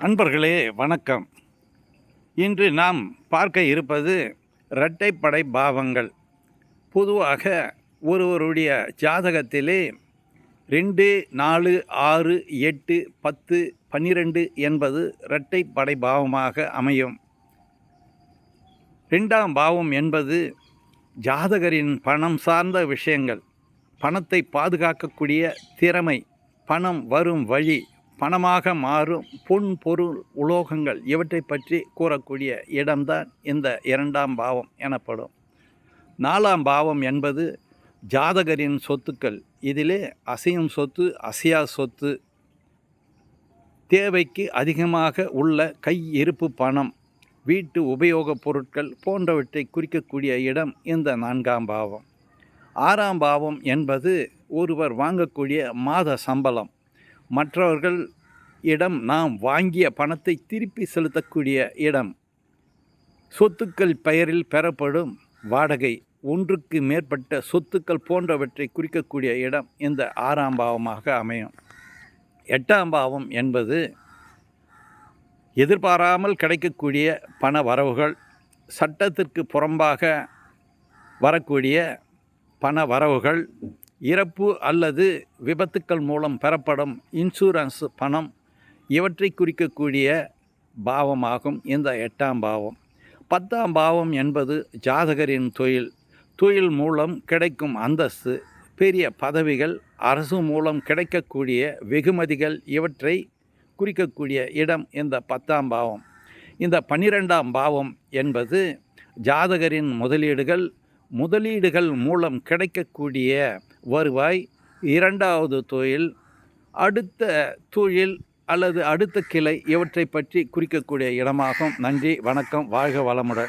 அன்பர்களே வணக்கம். இன்று நாம் பார்க்க இருப்பது இரட்டைப்படை பாவங்கள். பொதுவாக ஒருவருடைய ஜாதகத்திலே ரெண்டு நாலு ஆறு எட்டு பத்து பன்னிரெண்டு என்பது இரட்டைப்படை பாவமாக அமையும். ரெண்டாம் பாவம் என்பது ஜாதகரின் பணம் சார்ந்த விஷயங்கள். பணத்தை பாதுகாக்கக்கூடிய திறமை பணம் வரும் வழி பணமாக மாறும் பொன் பொருள் உலோகங்கள் இவற்றை பற்றி கூறக்கூடிய இடம்தான் இந்த இரண்டாம் பாவம் எனப்படும். நாலாம் பாவம் என்பது ஜாதகரின் சொத்துக்கள். இதிலே அசையும் சொத்து அசையா சொத்து. தேவைக்கு அதிகமாக உள்ள கை இருப்பு பணம் வீட்டு உபயோகப் பொருட்கள் போன்றவற்றை குறிக்கக்கூடிய இடம் இந்த நான்காம் பாவம். ஆறாம் பாவம் என்பது ஒருவர் வாங்கக்கூடிய மாத சம்பளம். மற்றவர்கள் இடம் நாம் வாங்கிய பணத்தை திருப்பி செலுத்தக்கூடிய இடம். சொத்துக்கள் பெயரில் பெறப்படும் வாடகை ஒன்றுக்கு மேற்பட்ட சொத்துக்கள் போன்றவற்றை குறிக்கக்கூடிய இடம் இந்த ஆறாம் பாவமாக அமையும். எட்டாம் பாவம் என்பது எதிர்பாராமல் கிடைக்கக்கூடிய பண வரவுகள் சட்டத்திற்கு புறம்பாக வரக்கூடிய பண வரவுகள் இறப்பு அல்லது விபத்துக்கள் மூலம் பெறப்படும் இன்சூரன்ஸ் பணம் இவற்றை குறிக்கக்கூடிய பாவமாகும். இந்த எட்டாம் பாவம். பத்தாம் பாவம் என்பது ஜாதகரின் தொழில். தொழில் மூலம் கிடைக்கும் அந்தஸ்து பெரிய பதவிகள் அரசு மூலம் கிடைக்கக்கூடிய வெகுமதிகள் இவற்றை குறிக்கக்கூடிய இடம் இந்த பத்தாம் பாவம். இந்த பன்னிரெண்டாம் பாவம் என்பது ஜாதகரின் முதலீடுகள் முதலீடுகள் மூலம் கிடைக்கக்கூடிய வருவாய் இரண்டாவது தொழில் அடுத்த தொழில் அல்லது அடுத்த கிளை இவற்றை பற்றி குறிக்கக்கூடிய இடமாகும். நன்றி வணக்கம் வாழ்க வளமுடன்.